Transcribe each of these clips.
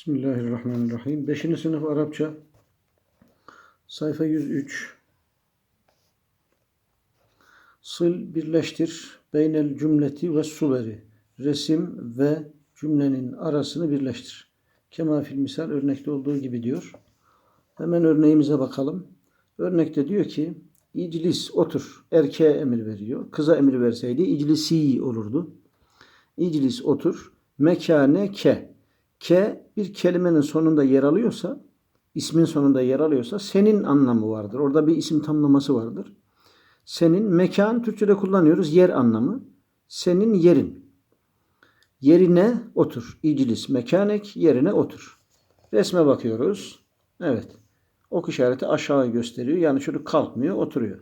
Bismillahirrahmanirrahim. 5. sınıf Arapça sayfa 103 Sil birleştir beynel cümleti ve suveri resim ve cümlenin arasını birleştir. Kema fil misal örnekte olduğu gibi diyor. Hemen örneğimize bakalım. Örnekte diyor ki İclis otur. Erkeğe emir veriyor. Kıza emir verseydi iclisi olurdu. İclis otur. Mekane ke. Ke bir kelimenin sonunda yer alıyorsa, ismin sonunda yer alıyorsa senin anlamı vardır. Orada bir isim tamlaması vardır. Senin mekan Türkçe'de kullanıyoruz yer anlamı. Senin yerin. Yerine otur. İclis mekanek yerine otur. Resme bakıyoruz. Evet. Ok işareti aşağı gösteriyor. Yani çocuk kalkmıyor, oturuyor.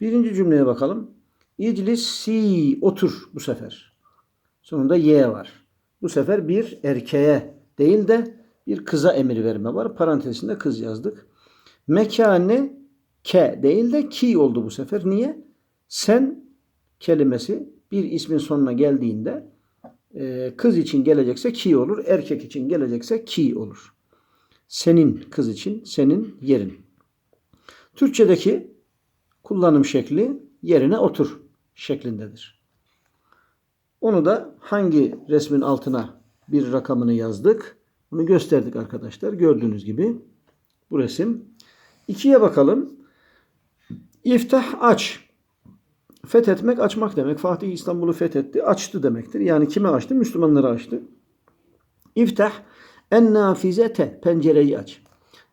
Birinci cümleye bakalım. İclis si otur bu sefer. Sonunda y var. Bu sefer bir erkeğe değil de bir kıza emir verme var. Parantezinde kız yazdık. Mekane ke değil de ki oldu bu sefer. Niye? Sen kelimesi bir ismin sonuna geldiğinde e, kız için gelecekse ki olur. Erkek için gelecekse ki olur. Senin kız için senin yerin. Türkçedeki kullanım şekli yerine otur şeklindedir. Onu da hangi resmin altına bir rakamını yazdık. Bunu gösterdik arkadaşlar. Gördüğünüz gibi bu resim. İkiye bakalım. İftah aç. Fethetmek açmak demek. Fatih İstanbul'u fethetti. Açtı demektir. Yani kime açtı? Müslümanları açtı. İftah en nafizete pencereyi aç.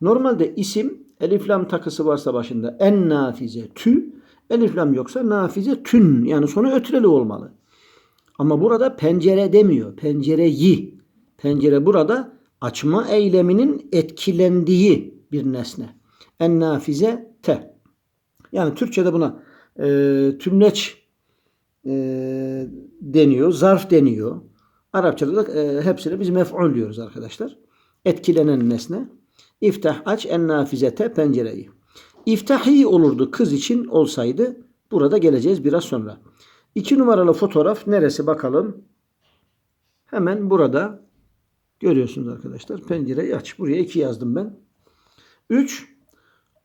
Normalde isim eliflam takısı varsa başında en nafize tü eliflam yoksa nafize tün yani sonu ötreli olmalı. Ama burada pencere demiyor. Pencereyi. Pencere burada açma eyleminin etkilendiği bir nesne. En nafize te. Yani Türkçe'de buna e, tümleç e, deniyor, zarf deniyor. Arapçada da e, hepsine biz mef'ul diyoruz arkadaşlar. Etkilenen nesne. İftah aç en nafizete pencereyi. İftahi olurdu kız için olsaydı. Burada geleceğiz biraz sonra. İki numaralı fotoğraf neresi bakalım. Hemen burada görüyorsunuz arkadaşlar. Pencereyi aç. Buraya iki yazdım ben. Üç.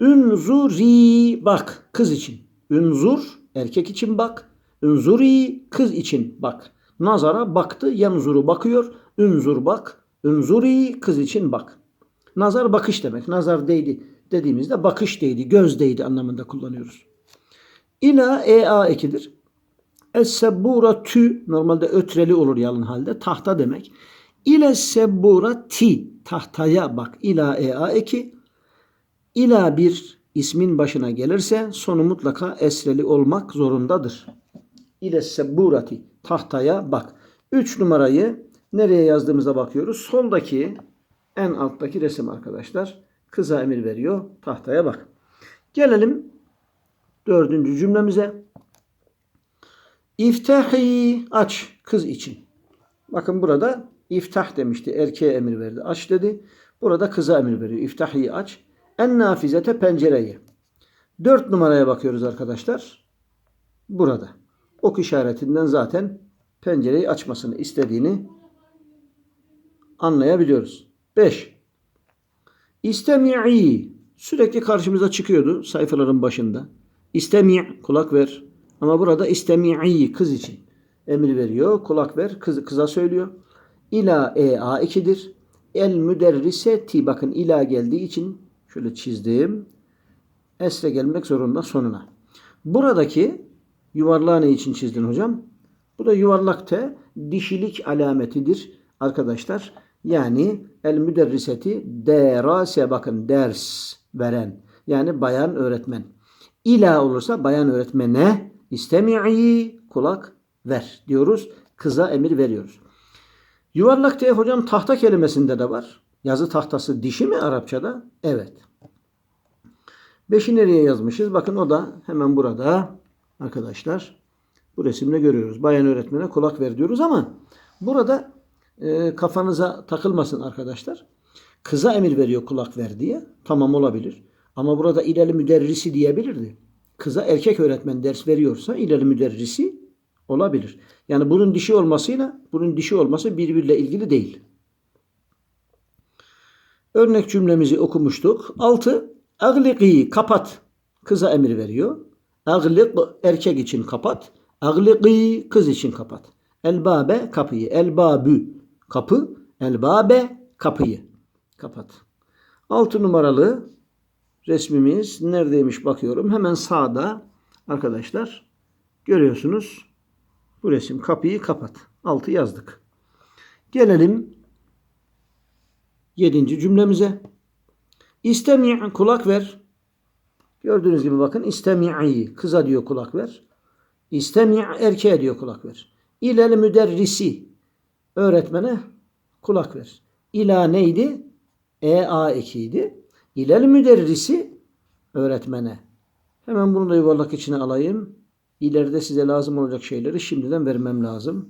Ünzuri bak kız için. Ünzur erkek için bak. Ünzuri kız için bak. Nazara baktı. Yanzuru bakıyor. Ünzur bak. Ünzuri kız için bak. Nazar bakış demek. Nazar değdi dediğimizde bakış değdi, göz değdi anlamında kullanıyoruz. İla ea ekidir. Es-sebbura tü normalde ötreli olur yalın halde. Tahta demek. İle sebbura ti tahtaya bak. İla ea eki. İla bir ismin başına gelirse sonu mutlaka esreli olmak zorundadır. İle sebburati tahtaya bak. Üç numarayı nereye yazdığımıza bakıyoruz. Soldaki en alttaki resim arkadaşlar. Kıza emir veriyor. Tahtaya bak. Gelelim dördüncü cümlemize. İftahi aç kız için. Bakın burada iftah demişti. Erkeğe emir verdi. Aç dedi. Burada kıza emir veriyor. İftahi aç. En nafizete pencereyi. Dört numaraya bakıyoruz arkadaşlar. Burada. Ok işaretinden zaten pencereyi açmasını istediğini anlayabiliyoruz. Beş. İstemi'i sürekli karşımıza çıkıyordu sayfaların başında. İstemi' kulak ver. Ama burada istemi'i kız için emir veriyor. Kulak ver. Kız, kıza söylüyor. İla e a ikidir. El müderriseti bakın ila geldiği için şöyle çizdim. Esre gelmek zorunda sonuna. Buradaki yuvarlağı ne için çizdin hocam? Bu da yuvarlak te dişilik alametidir arkadaşlar. Yani el müderriseti derase bakın ders veren. Yani bayan öğretmen. İla olursa bayan öğretmene istemi'i kulak ver diyoruz. Kıza emir veriyoruz. Yuvarlak diye hocam tahta kelimesinde de var. Yazı tahtası dişi mi Arapçada? Evet. Beşi nereye yazmışız? Bakın o da hemen burada arkadaşlar. Bu resimde görüyoruz. Bayan öğretmene kulak ver diyoruz ama burada e, kafanıza takılmasın arkadaşlar. Kıza emir veriyor kulak ver diye. Tamam olabilir. Ama burada ileri müderrisi diyebilirdi. Kıza erkek öğretmen ders veriyorsa ileri müderrisi olabilir. Yani bunun dişi olmasıyla bunun dişi olması birbiriyle ilgili değil. Örnek cümlemizi okumuştuk. 6. Agliki kapat. Kıza emir veriyor. Aglik erkek için kapat. Agliki kız için kapat. Elbabe kapıyı. Elbabü kapı. Elbabe kapıyı. Kapat. 6 numaralı resmimiz neredeymiş bakıyorum. Hemen sağda arkadaşlar görüyorsunuz. Bu resim kapıyı kapat. Altı yazdık. Gelelim yedinci cümlemize. İstemi' kulak ver. Gördüğünüz gibi bakın istemi'i kıza diyor kulak ver. İstemi' erkeğe diyor kulak ver. İlel müderrisi öğretmene kulak ver. İla neydi? E a ekiydi. İlel müderrisi öğretmene. Hemen bunu da yuvarlak içine alayım. İleride size lazım olacak şeyleri şimdiden vermem lazım.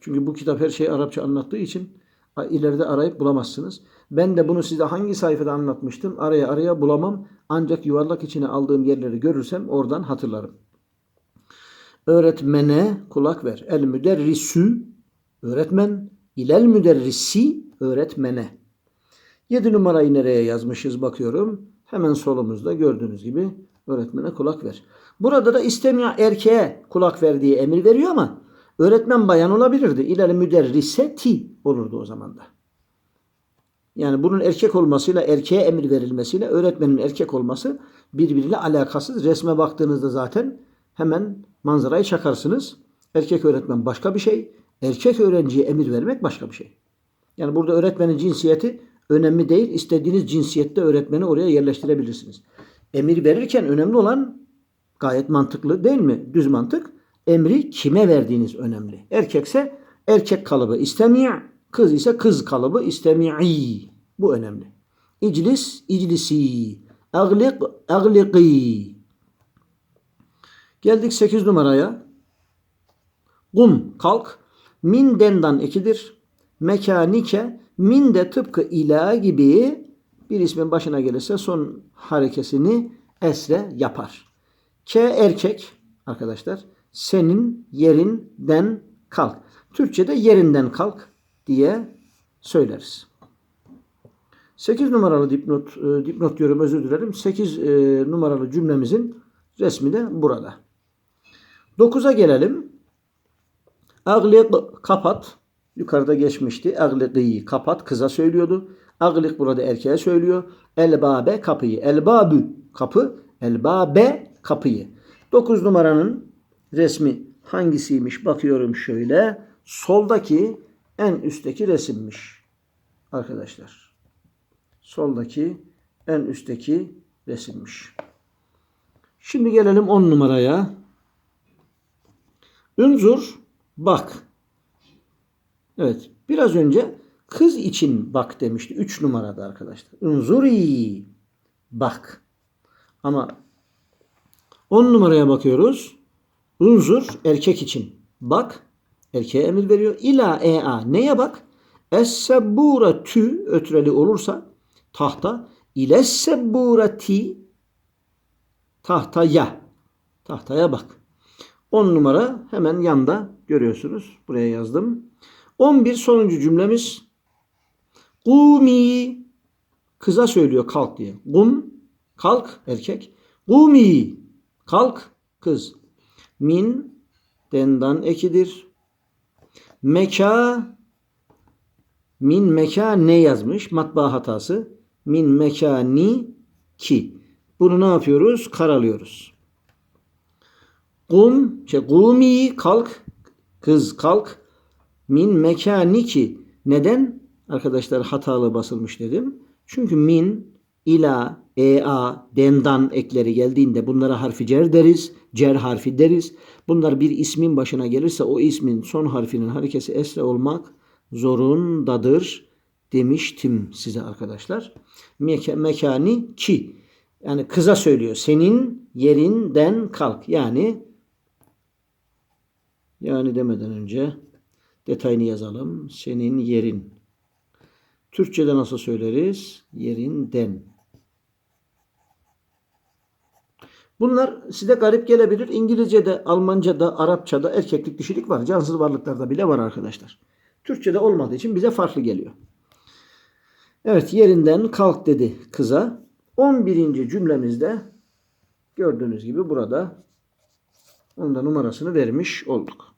Çünkü bu kitap her şeyi Arapça anlattığı için ileride arayıp bulamazsınız. Ben de bunu size hangi sayfada anlatmıştım? Araya araya bulamam. Ancak yuvarlak içine aldığım yerleri görürsem oradan hatırlarım. Öğretmene kulak ver. El müderrisü öğretmen. İlel müderrisi öğretmene. 7 numarayı nereye yazmışız bakıyorum. Hemen solumuzda gördüğünüz gibi öğretmene kulak ver. Burada da istemiyor erkeğe kulak ver diye emir veriyor ama öğretmen bayan olabilirdi. İleri müderriseti olurdu o zaman da. Yani bunun erkek olmasıyla erkeğe emir verilmesiyle öğretmenin erkek olması birbiriyle alakasız. Resme baktığınızda zaten hemen manzarayı çakarsınız. Erkek öğretmen başka bir şey. Erkek öğrenciye emir vermek başka bir şey. Yani burada öğretmenin cinsiyeti önemli değil. İstediğiniz cinsiyette öğretmeni oraya yerleştirebilirsiniz. Emir verirken önemli olan gayet mantıklı değil mi? Düz mantık. Emri kime verdiğiniz önemli. Erkekse erkek kalıbı istemi' kız ise kız kalıbı istemi'i. Bu önemli. İclis, iclisi. Aglik, agliki. Geldik 8 numaraya. Kum, kalk. Min dendan ekidir. Mekanike, min de tıpkı ila gibi bir ismin başına gelirse son harekesini esre yapar. K erkek arkadaşlar. Senin yerinden kalk. Türkçe'de yerinden kalk diye söyleriz. 8 numaralı dipnot, e, dipnot diyorum özür dilerim. 8 e, numaralı cümlemizin resmi de burada. 9'a gelelim. Aglik kapat. Yukarıda geçmişti. Aglikiyi kapat. Kıza söylüyordu. Aglik burada erkeğe söylüyor. Elbabe kapıyı. Elbabü kapı. Elbabe kapıyı. 9 numaranın resmi hangisiymiş bakıyorum şöyle. Soldaki en üstteki resimmiş. Arkadaşlar. Soldaki en üstteki resimmiş. Şimdi gelelim 10 numaraya. Ünzur bak. Evet. Biraz önce kız için bak demişti. 3 numarada arkadaşlar. Ünzuri bak. Ama 10 numaraya bakıyoruz. Unzur erkek için. Bak. Erkeğe emir veriyor. İla ea. Neye bak? Es-sebbura tü ötreli olursa tahta ile sebburati tahtaya. Tahtaya bak. 10 numara hemen yanda görüyorsunuz. Buraya yazdım. 11 sonuncu cümlemiz. Kumi kıza söylüyor kalk diye. Kum kalk erkek. Kumi kalk kız. Min dendan ekidir. Meka min meka ne yazmış? Matbaa hatası. Min mekani ki. Bunu ne yapıyoruz? Karalıyoruz. Kum, şey, kumi kalk. Kız kalk. Min mekani ki. Neden? Arkadaşlar hatalı basılmış dedim. Çünkü min, ila, ea, dendan ekleri geldiğinde bunlara harfi cer deriz. Cer harfi deriz. Bunlar bir ismin başına gelirse o ismin son harfinin harekesi esre olmak zorundadır demiştim size arkadaşlar. Meka, mekani ki yani kıza söylüyor. Senin yerinden kalk. Yani yani demeden önce detayını yazalım. Senin yerin. Türkçe'de nasıl söyleriz? Yerinden. Bunlar size garip gelebilir. İngilizce'de, Almanca'da, Arapça'da erkeklik dişilik var. Cansız varlıklarda bile var arkadaşlar. Türkçe'de olmadığı için bize farklı geliyor. Evet yerinden kalk dedi kıza. 11. cümlemizde gördüğünüz gibi burada onun da numarasını vermiş olduk.